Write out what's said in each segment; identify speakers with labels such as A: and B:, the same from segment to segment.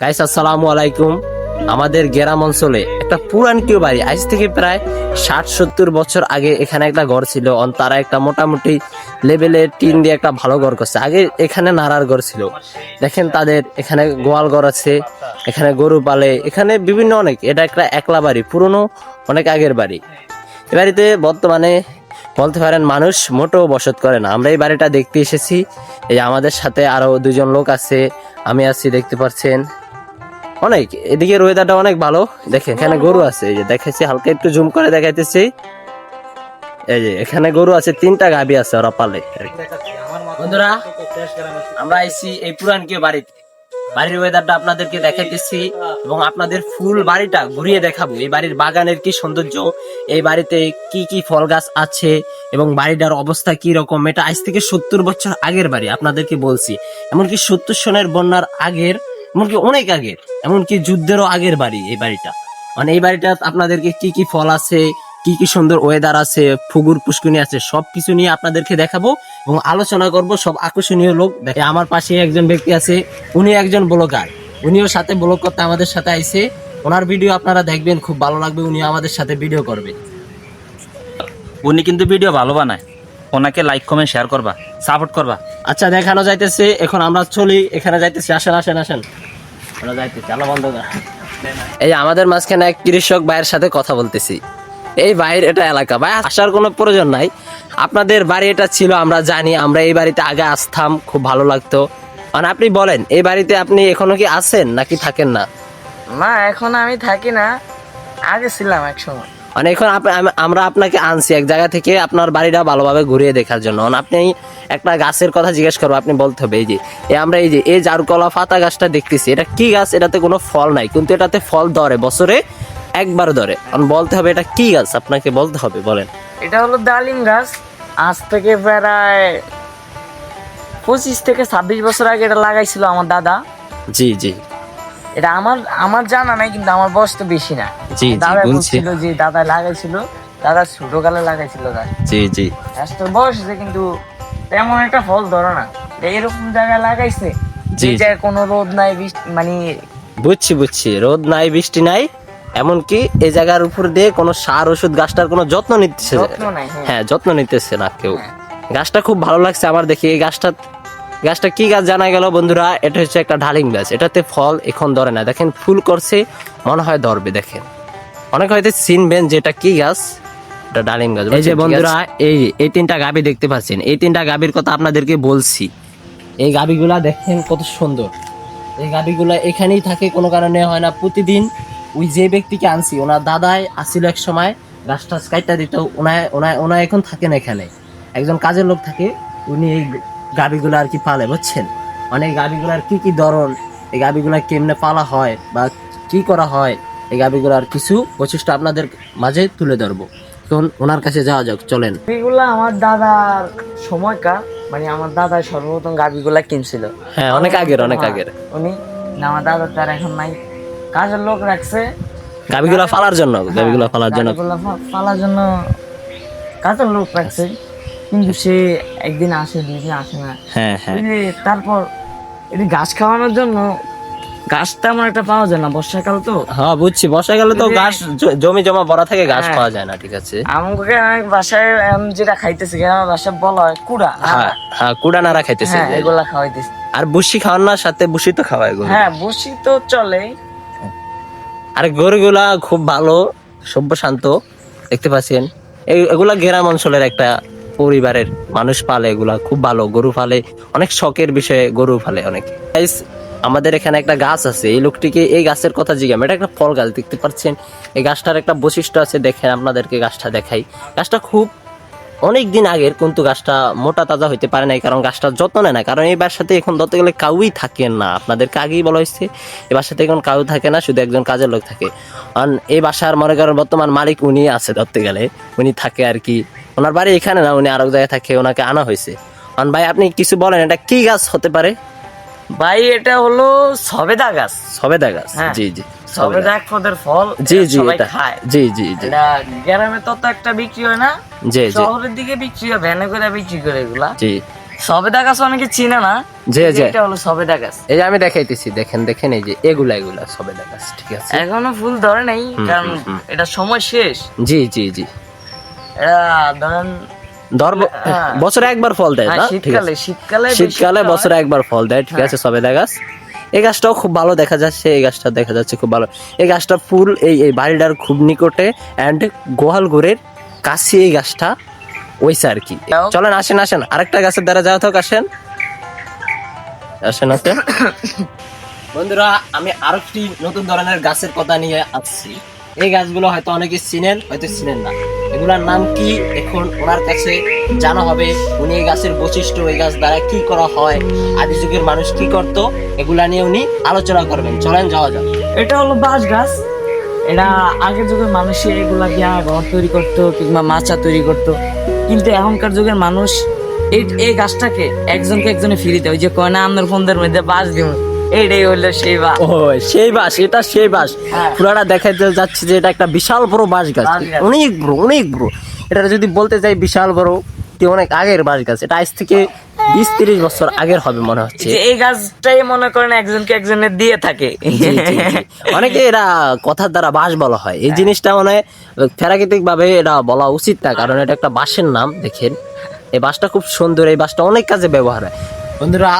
A: Guys, আসসালামু আলাইকুম। আমাদের গ্রাম অঞ্চলে একটা পুরান কেউ বাড়ি। আজ থেকে প্রায় ষাট সত্তর বছর আগে এখানে একটা ঘর ছিল। তারা একটা মোটামুটি লেভেলের টিন দিয়ে একটা ভালো ঘর করছে। আগে এখানে নাড়ার ঘর ছিল। দেখেন তাদের এখানে গোয়াল ঘর আছে, এখানে গরু পালে, এখানে বিভিন্ন অনেক। এটা একটা একলা বাড়ি, পুরনো অনেক আগের বাড়ি। এ বাড়িতে বর্তমানে বলতে পারেন মানুষ মোটেও বসত করে না। আমরা এই বাড়িটা দেখতে এসেছি। এই আমাদের সাথে আরও দুজন লোক আছে। আমি আছি, দেখতে পাচ্ছেন। অনেক এদিকের ওয়েদারটা অনেক ভালো। দেখেন এখানে গরু আছে, এই যে দেখাচ্ছি হালকা একটু জুম করে দেখাইতেছি। এই যে এখানে গরু আছে, তিনটা গাবি আছে ওরা পালে। বন্ধুরা, আমরা আইছি এই পুরান কেউ বাড়িতে। বাড়ির ওয়েদারটা আপনাদেরকে দেখাইতেছি এবং আপনাদের ফুল বাড়িটা ঘুরিয়ে দেখাবো। এই বাড়ির বাগানের কি সৌন্দর্য, এই বাড়িতে কি কি ফল গাছ আছে এবং বাড়িটার অবস্থা কি রকম, এটা আজ থেকে সত্তর বছর আগের বাড়ি, আপনাদেরকে বলছি। এমনকি সত্তর সনের বন্যার আগের এমনকি অনেক আগের এমনকি যুদ্ধেরও আগের বাড়ি, এই বাড়িটা। মানে এই বাড়িটা আপনাদেরকে কি কি ফল আছে, কি কি সুন্দর ওয়েদার আছে ফুগুর পুষ্কুনি আছে সব কিছু নিয়ে আপনাদেরকে দেখাবো এবং আলোচনা করব সব আকর্ষণীয় লোক দেখে। আমার পাশে একজন ব্যক্তি আছে, উনি একজন ব্লগার। উনিও সাথে ব্লগ করতে আমাদের সাথে আইছে। ওনার ভিডিও আপনারা দেখবেন, খুব ভালো লাগবে উনি আমাদের সাথে ভিডিও করবে।
B: উনি কিন্তু ভিডিও ভালো বানায়। ওনাকে লাইক কমেন্ট শেয়ার করবা সাপোর্ট করবা।
A: আচ্ছা দেখানো যাইতেছে এখন আমরা চলি এখানে যাইতেছি আসেন আসেন আসেন। আমরা যাইতেছি আলো বন্ধ কর। এই আমাদের মাঝখানে এক কৃষক ভাইয়ের সাথে কথা বলতেছি। এই ভাইয়ের এটা এলাকা। ভাই আসার কোনো প্রয়োজন নাই। আপনাদের বাড়ি এটা ছিল আমরা জানি আমরা এই বাড়িতে আগে আসতাম খুব ভালো লাগতো। মানে আপনি বলেন এই বাড়িতে আপনি এখনও কি আছেন নাকি থাকেন না?
C: না এখন আমি থাকি না আগে ছিলাম এক সময়
A: মানে এখন আমরা আপনাকে আনছি এক জায়গা থেকে আপনার বাড়িটা ভালোভাবে ঘুরিয়ে দেখার জন্য। আপনি একটা গাছের কথা জিজ্ঞেস করব আপনি বলতে হবে এই যে আমরা এই যে এই জারকলা পাতা গাছটা দেখতেছি এটা কি গাছ? এটাতে কোনো ফল নাই কিন্তু এটাতে ফল ধরে বছরে একবার ধরে। এখন বলতে হবে এটা কি গাছ? আপনাকে বলতে হবে বলেন।
C: এটা হলো ডালিম গাছ। আজ থেকে প্রায় পঁচিশ থেকে ছাব্বিশ বছর আগে এটা লাগাইছিল আমার দাদা।
A: জি জি।
C: এটা আমার আমার জানা নাই কিন্তু আমার বয়স তো বেশি না।
A: জি
C: দাদা বলছিল যে দাদা লাগাইছিল দাদা ছোটকালে লাগাইছিল গাছ
A: জি জি।
C: গাছটার বয়স হয়েছে কিন্তু তেমন একটা ফল ধরে না। এরকম জায়গায় লাগাইছে
A: জি।
C: যে জায়গায় কোনো রোদ নাই বৃষ্টি মানে
A: বুঝছি বুঝছি। রোদ নাই বৃষ্টি নাই এমনকি এই জায়গার উপর দিয়ে কোনো সার ওষুধ গাছটার কোনো যত্ন নিতেছে।
C: নাই হ্যাঁ।
A: হ্যাঁ যত্ন নিতেছে না কেউ। গাছটা খুব ভালো লাগছে আমার দেখি। এই গাছটা গাছটা কি গাছ জানা গেল বন্ধুরা? এটা হচ্ছে একটা ডালিম গাছ। এটাতে ফল এখন ধরে না। দেখেন ফুল করছে মনে হয় ধরবে। দেখেন অনেক হয়তো চিনবেন যে এটা কি গাছ? এটা ডালিম গাছ। এই যে বন্ধুরা এই এই তিনটা গাবি দেখতে পাচ্ছেন। এই তিনটা গাবির কথা আপনাদেরকে বলছি। এই গাবিগুলা দেখেন কত সুন্দর। এই গাবিগুলা এখানেই থাকে কোনো কারণে হয় না। প্রতিদিন ওই যে ব্যক্তিকে আনছি ওনার দাদাই আসছিল এক সময় গাছটা কাইটা দিত ওনায় ওনায় ওনায় এখন থাকেন এখানে। একজন কাজের লোক থাকে উনি এই গাবিগুলো আর কি পালে বুঝছেন? অনেক গাবিগুলার কি কি ধরন এই গাবিগুলা কেমনে পালা হয় বা কি করা হয় এই গাবিগুলার কিছু বৈশিষ্ট্য আপনাদের মাঝে তুলে ধরবো। এখন ওনার কাছে যাওয়া যাক চলেন।
C: গাবিগুলা আমার দাদার সময়কার মানে আমার দাদা সর্বপ্রথম গাবিগুলা কিনছিল।
A: হ্যাঁ অনেক আগের অনেক
C: হ্যাঁ,
A: আগের।
C: উনি না আমার দাদা তার এখন নাই। কাজের লোক রাখছে।
A: গাবিগুলা ফালার জন্য গাবিগুলা ফালার জন্য।
C: ফালার জন্য কাজের লোক রাখছে। কিন্তু সে একদিন আসে দুই দিন আসে না।
A: হ্যাঁ হ্যাঁ।
C: তারপর এটি ঘাস খাওয়ানোর জন্য ঘাস তেমন একটা পাওয়া যায় না বর্ষাকাল তো।
A: হ্যাঁ বুঝছি। তো জ- জমি জমা ভরা থাকে ঘাস
C: হ্যাঁ।
A: পাওয়া যায় না ঠিক আছে।
C: আমাকে বাসায় আমি যেটা খাইতেছি আমার বাসায় বলা হয় কুড়া
A: হ্যাঁ হ্যাঁ কুড়া নাড়া খাইতেছে।
C: এগুলা খাওয়াইতেছি।
A: আর বুসি খাওয়ার না সাথে বুসি তো খাওয়ায়
C: হ্যাঁ বসি তো চলে।
A: আর গরুগুলা খুব ভালো সভ্য শান্ত। দেখতে পাচ্ছেন? এগুলা গ্রাম অঞ্চলের একটা পরিবারের মানুষ পালে, এগুলা খুব ভালো। গরু পালে, অনেক শখের বিষয়ে গরু পালে অনেক। আমাদের এখানে একটা গাছ আছে, এই লোকটিকে এই গাছের কথা জিজ্ঞাম এটা একটা ফল গাছ, দেখতে পাচ্ছেন? এই গাছটার একটা বৈশিষ্ট্য আছে, দেখেন আপনাদেরকে গাছটা দেখাই। গাছটা খুব অনেক দিন আগের, কিন্তু গাছটা মোটা তাজা হইতে পারে নাই, কারণ গাছটা যত্ন নেয় না। কারণ এই বাসাতে এখন ধরতে গেলে কাউই থাকে না। আপনাদেরকে আগেই বলা হয়েছে, এই বাসাতে এখন কাউ থাকে না, শুধু একজন কাজের লোক থাকে। কারণ এই বাসার মনে করেন বর্তমান মালিক উনি আছে ধরতে গেলে। উনি থাকে আর কি ওনার বাড়ি এখানে না উনি আরেক জায়গায় থাকে ওনাকে আনা হয়েছে। কারণ ভাই আপনি কিছু বলেন এটা কি গাছ হতে পারে?
C: ভাই এটা হলো সবেদা গাছ।
A: সবেদা গাছ
C: হ্যাঁ।
A: জি জি
C: সবেদা। এক পদের ফল
A: জি জি এটা। জি জি জি।
C: গ্রামে তত একটা বিক্রি হয় না
A: জি জি।
C: শহরের দিকে বিক্রি হয় ভ্যানে করে বিক্রি করে এগুলা।
A: জি।
C: সবেদা গাছ অনেকে চিনে না
A: যে, যে।
C: এটা হলো সবেদা গাছ।
A: এই যে আমি দেখাইতেছি দেখেন দেখেন এই যে এগুলা এগুলা সবে গাছ ঠিক আছে?
C: এখনও ফুল ধরে নাই কারণ এটা সময় শেষ।
A: জি জি জি।
C: ধরেন
A: ধর
C: হ্যাঁ।
A: বছরে একবার ফল দেয়
C: হ্যাঁ,
A: না?
C: শীতকালে শীতকালে
A: শীতকালে বছরে একবার ফল দেয় ঠিক আছে সবেদা গাছ। এই গাছটাও খুব ভালো দেখা যাচ্ছে এই গাছটা দেখা যাচ্ছে খুব ভালো। এই গাছটা ফুল এই এই বাড়িটার খুব নিকটে অ্যান্ড কাছে এই গাছটা ওইসে আর কি। চলেন আসেন আসেন। আরেকটা গাছের দ্বারা যাওয়া থাক আসেন। আসেন আসেন। বন্ধুরা আমি আরও একটি নতুন ধরনের গাছের কথা নিয়ে আসছি। এই গাছগুলো হয়তো অনেকে চিনেন হয়তো চিনেন না। এগুলার নাম কি? এখন ওনার কাছে জানা হবে উনি এই গাছের বৈশিষ্ট্য, এই গাছ দ্বারা কি করা হয়, আদি যুগের মানুষ কি করত, এগুলা নিয়ে উনি আলোচনা করবেন। চলেন, যাওয়া যাক।
C: এটা হলো বাঁশ গাছ। এটা আগের যুগের মানুষ এগুলা দিয়া ঘর তৈরি করতো কিংবা মাচা তৈরি করতো। কিন্তু এখনকার যুগের মানুষ এই এই গাছটাকে একজনকে একজনে ফিরে দেয়। ওই যে কয়না আমনের ফোনদের মধ্যে বাঁশ দিব এইটাই হলো সেই বাঁশ।
A: ও সেই বাস এটা সেই বাস
C: হ্যাঁ।
A: পুরাটা দেখাতে যাচ্ছে যে এটা একটা বিশাল বড় বাঁশ গাছ। অনেক বড় অনেক বড়। এটা যদি বলতে যাই বিশাল বড় তো অনেক আগের বাঁশ গাছ। এটা আজ থেকে বিশ তিরিশ বছর আগের হবে মনে হচ্ছে।
C: এই গাছটাই মনে করেন একজনকে একজনের দিয়ে থাকে।
A: অনেকে এরা কথার দ্বারা বাঁশ বলা হয়। এই জিনিসটা মানে প্রাকৃতিক ভাবে এটা বলা উচিত না কারণ এটা একটা বাঁশের নাম দেখেন। এই বাঁশটা খুব সুন্দর এই বাঁশটা অনেক কাজে ব্যবহার হয়। বন্ধুরা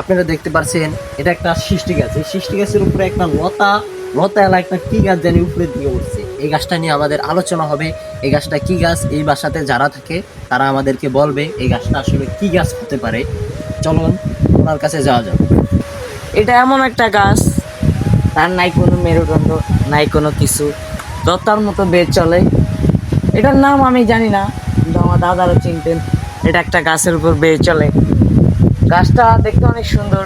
A: আপনারা দেখতে পাচ্ছেন এটা একটা সৃষ্টি গাছ। এই সৃষ্টি গাছের উপরে একটা লতা লতা এলা একটা কি গাছ জানি উপরের দিকে উঠছে। এই গাছটা নিয়ে আমাদের আলোচনা হবে, এই গাছটা কি গাছ, এই বাসাতে যারা থাকে, তারা আমাদেরকে বলবে এই গাছটা আসলে কি গাছ হতে পারে। চলুন, ওনার কাছে যাওয়া যাক।
C: এটা এমন একটা গাছ, তার নাই কোনো মেরুদণ্ড, নাই কোনো কিছু দত্তার মতো বের চলে। এটার নাম আমি জানি না, কিন্তু আমার দাদারও চিনতেন, এটা একটা গাছের উপর বের চলে। গাছটা দেখতে অনেক সুন্দর।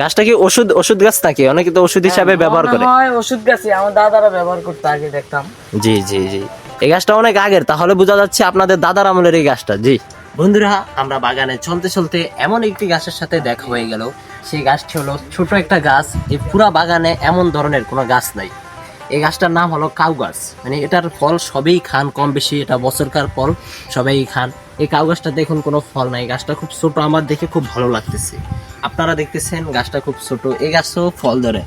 A: গাছটা কি ওষুধ ওষুধ গাছ নাকি? অনেকে তো ওষুধ হিসাবে ব্যবহার করে।
C: হয় ওষুধ গাছে আমার দাদারা ব্যবহার করতে আগে দেখতাম।
A: জি জি জি। এই গাছটা অনেক আগের তাহলে বোঝা যাচ্ছে আপনাদের দাদার আমলের এই গাছটা। জি। বন্ধুরা আমরা বাগানে চলতে চলতে এমন একটি গাছের সাথে দেখা হয়ে গেল। সেই গাছটি হলো ছোট একটা গাছ। যে পুরা বাগানে এমন ধরনের কোনো গাছ নাই। এই গাছটার নাম হলো কাউ গাছ। মানে এটার ফল সবেই খান, কম বেশি, এটা বছরকার ফল, সবাই খান। এই কাউ গাছটা দেখুন, কোনো ফল নাই। গাছটা খুব ছোট, আমার দেখে খুব ভালো লাগতেছে। আপনারা দেখতেছেন গাছটা খুব ছোট, এই গাছও ফল ধরে।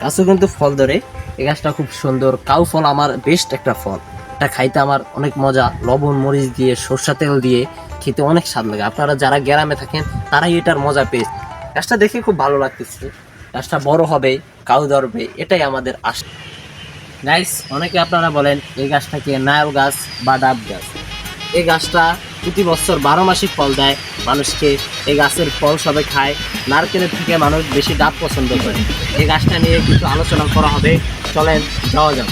A: গাছও কিন্তু ফল ধরে, এই গাছটা খুব সুন্দর। কাউ ফল আমার বেস্ট একটা ফল। এটা খাইতে আমার অনেক মজা, লবণ, মরিচ দিয়ে, সরষা তেল দিয়ে খেতে অনেক স্বাদ লাগে। আপনারা যারা গ্রামে থাকেন, তারাই এটার মজা পেয়ে গাছটা দেখে খুব ভালো লাগতেছে। গাছটা বড় হবে, কাউ ধরবে, এটাই আমাদের আশা। গাইস অনেকে আপনারা বলেন এই গাছটাকে নায়ল গাছ বা ডাব গাছ? এই গাছটা প্রতি বছর বারো মাসে ফল দেয়। মানুষকে এই গাছের ফল সবে খায়। নারকেলের থেকে মানুষ বেশি ডাব পছন্দ করে। এই গাছটা নিয়ে কিছু আলোচনা করা হবে। চলেন যাওয়া যাক।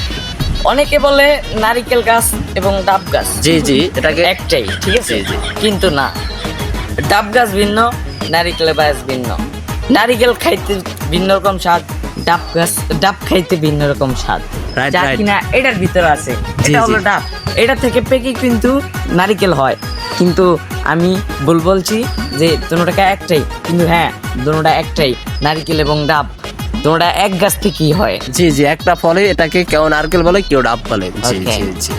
C: অনেকে বলে নারিকেল গাছ এবং ডাব গাছ।
A: জি জি এটাকে
C: একটাই ঠিক আছে। কিন্তু না। ডাব গাছ ভিন্ন নারিকেল গাছ ভিন্ন। নারিকেল খাইতে ভিন্ন রকম স্বাদ। ডাব গাছ ডাব খাইতে ভিন্ন রকম স্বাদ। যা কিনা এটার ভিতরে আছে। এটা হলো ডাব। এটা থেকে পেকে কিন্তু নারিকেল হয়। কিন্তু আমি বল বলছি যে দুটোটা একটাই। কিন্তু হ্যাঁ দুটোটা একটাই নারিকেল এবং ডাব। দুটোটা এক গাছ থেকেই হয়।
A: জি জি একটা ফলে এটাকে কেউ নারকেল বলে কেউ ডাব বলে। জি জি জি।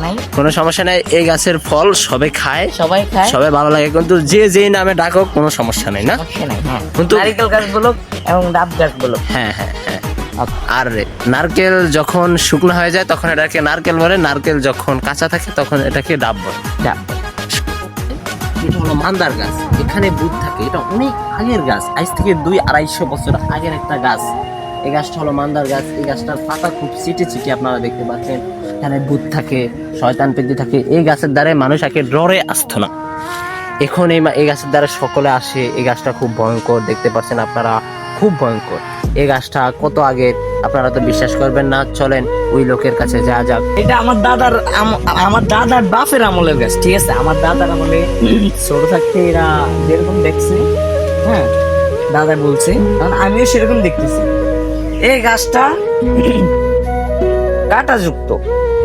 C: নাই।
A: কোনো সমস্যা নাই এই গাছের ফল সবে খায়।
C: সবাই খায়।
A: সবাই ভালো লাগে কিন্তু যে যেই নামে ডাকক কোনো সমস্যা নেই না?
C: হ্যাঁ।
A: কিন্তু-
C: নারিকেল গাছ বলো এবং ডাব গাছ বলো
A: হ্যাঁ হ্যাঁ হ্যাঁ। আর নারকেল যখন শুকনো হয়ে যায় তখন এটাকে নারকেল বলে। নারকেল যখন কাঁচা থাকে তখন এটাকে ডাব বলে।
C: ডাব।
A: এটা হলো মান্দার গাছ। এখানে বুধ থাকে। এটা অনেক আগের গাছ। আজ থেকে দুই আড়াইশো বছর আগের একটা গাছ। এই গাছটা হলো মান্দার গাছ। এই গাছটার পাতা খুব চিটে চিটে আপনারা দেখতে পাচ্ছেন। এখানে বুধ থাকে, শয়তান পেদি থাকে। এই গাছের দ্বারা মানুষ আগে ডরে আসতো না। এখন এই এই গাছের দ্বারা সকলে আসে। এই গাছটা খুব ভয়ঙ্কর, দেখতে পাচ্ছেন আপনারা? খুব ভয়ঙ্কর। এই গাছটা কত আগে, আপনারা তো বিশ্বাস করবেন না। চলেন ওই লোকের কাছে যা যাক।
C: এটা আমার দাদার আম- আমার দাদার বাপের আমলের গাছ, ঠিক আছে? আমার দাদার আমলে ছোট থাকতে এরা যেরকম দেখছে হ্যাঁ দাদা বলছে কারণ আমিও সেরকম দেখতেছি। এই গাছটা কাটা যুক্ত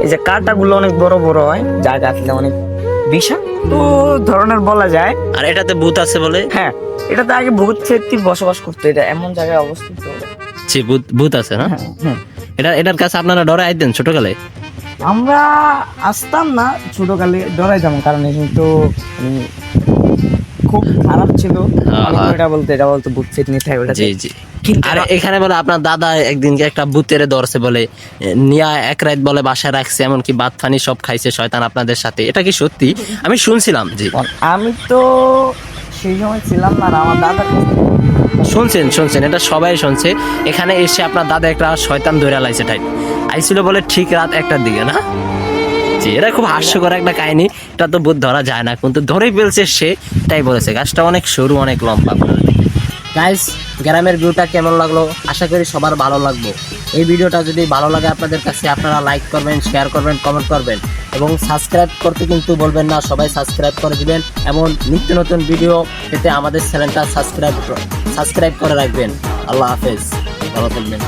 C: এই যে কাটাগুলো অনেক বড় বড় হয় যা গাছলে অনেক বিষাক্ত ধরনের বলা যায়।
A: আর এটাতে ভূত আছে বলে?
C: হ্যাঁ এটাতে আগে ভূত ক্ষেত্রে বসবাস করতো এটা এমন জায়গায় অবস্থিত।
A: জি ভূত ভূত আছে না?
C: হ্যাঁ, হ্যাঁ।
A: এটা এটার কাছে আপনারা ডরে আইতেন ছোটকালে?
C: আমরা আসতাম না ছোটকালে ডরাইতাম কারণ এখানে তো মানে খুব খারাপ ছিল।
A: হ্যাঁ, হ্যাঁ।
C: এটা বলতে এটা বলতো বুক সিট নিতে ওটা
A: জি জি। আর এখানে বলে আপনার দাদা একদিনকে একটা বুতেরে ধরছে বলে নিয়া এক রাত বলে বাসায় রাখছে এমনকি ভাত ফানি সব খাইছে শয়তান আপনাদের সাথে। এটা কি সত্যি? আমি শুনছিলাম জি।
C: আমি তো সেই সময় ছিলাম না আমার দাদা
A: শুনছেন শুনছেন এটা সবাই শুনছে। এখানে এসে আপনার দাদা একটা শয়তান ধরে লাইছে টাইপ আইছিল বলে ঠিক রাত একটার দিকে না? জি এটা খুব হাস্যকর একটা কাহিনী। এটা তো বোধ ধরা যায় না, কিন্তু ধরেই ফেলছে সে, তাই বলেছে। গাছটা অনেক সরু, অনেক লম্বা। গাইস গ্রামের ভিউটা কেমন লাগল? আশা করি সবার ভালো লাগল এই ভিডিওটা যদি ভালো লাগে আপনাদের কাছে, আপনারা লাইক করবেন শেয়ার করবেন কমেন্ট করবেন। এবং সাবস্ক্রাইব করতে কিন্তু বলবেন না, সবাই সাবস্ক্রাইব করে দিবেন। এমন নিত্য নতুন ভিডিও পেতে আমাদের চ্যানেলটা সাবস্ক্রাইব সাবস্ক্রাইব করে রাখবেন। আল্লাহ হাফেজ। ভালো থাকবেন।